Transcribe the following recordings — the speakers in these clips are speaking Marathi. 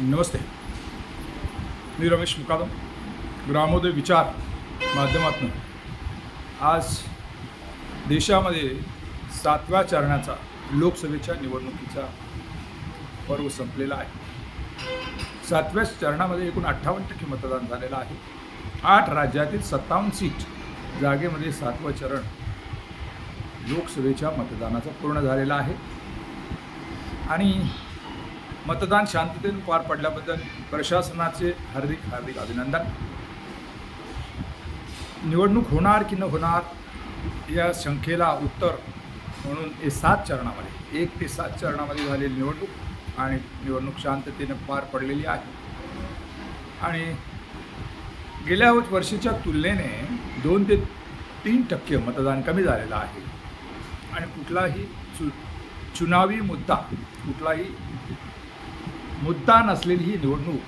नमस्ते. मी रमेश मुकादम ग्रामोदय विचार माध्यमातून. आज देशामध्ये सातव्या चरणाचा लोकसभेच्या निवडणुकीचा पर्व संपलेला आहे. सातव्या चरणामध्ये एकूण अठ्ठावन्न टक्के मतदान झालेलं आहे. आठ राज्यातील सत्तावन्न सीट जागेमध्ये सातवं चरण लोकसभेच्या मतदानाचं पूर्ण झालेलं आहे. आणि मतदान शांततेने पार पडल्याबद्दल प्रशासनाचे हार्दिक हार्दिक अभिनंदन. निवडणूक होणार की न होणार या संख्येला उत्तर म्हणून हे सात चरणामध्ये एक ते सात चरणामध्ये झालेली निवडणूक आणि निवडणूक शांततेने पार पडलेली आहे. आणि गेल्या वर्षीच्या तुलनेने दोन ते तीन टक्के मतदान कमी झालेलं आहे. आणि कुठलाही चु चुनावी मुद्दा कुठलाही मुद्दा नसलेली ही निवडणूक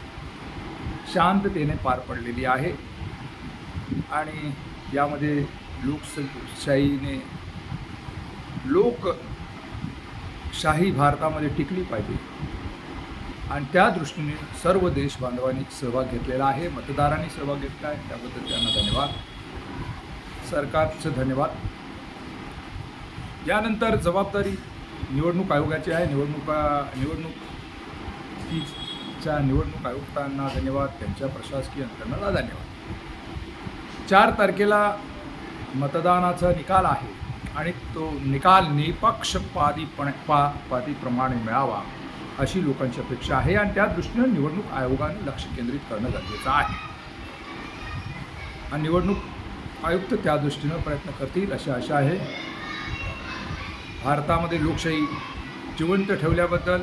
शांततेने पार पडलेली आहे. आणि यामध्ये लोकशाहीने लोकशाही भारतामध्ये टिकली पाहिजे. आणि त्या दृष्टीने सर्व देश बांधवांनी सहभाग घेतलेला आहे. मतदारांनी सहभाग घेतला आहे. त्याबद्दल त्यांना धन्यवाद. सरकारचं धन्यवाद. यानंतर जबाबदारी निवडणूक आयोगाची आहे. निवडणुका निवडणूक निवडणुकीच्या निवडणूक आयुक्तांना धन्यवाद. त्यांच्या प्रशासकीय यंत्रणाला धन्यवाद. चार तारखेला मतदानाचा निकाल आहे आणि तो निकाल निपक्षपातीपणे पा पातीप्रमाणे मिळावा अशी लोकांची अपेक्षा आहे आणि त्या दृष्टीनं निवडणूक आयोगाने लक्ष केंद्रित करणं गरजेचं आहे. आणि निवडणूक आयुक्त त्या दृष्टीनं प्रयत्न करतील अशी आशा आहे. भारतामध्ये लोकशाही जिवंत ठेवल्याबद्दल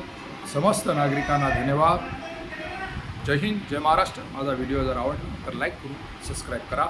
समस्त नागरिकांना धन्यवाद. जय हिंद जय महाराष्ट्र. माझा व्हिडिओ जर आवडला तर लाईक करू सबस्क्राईब करा.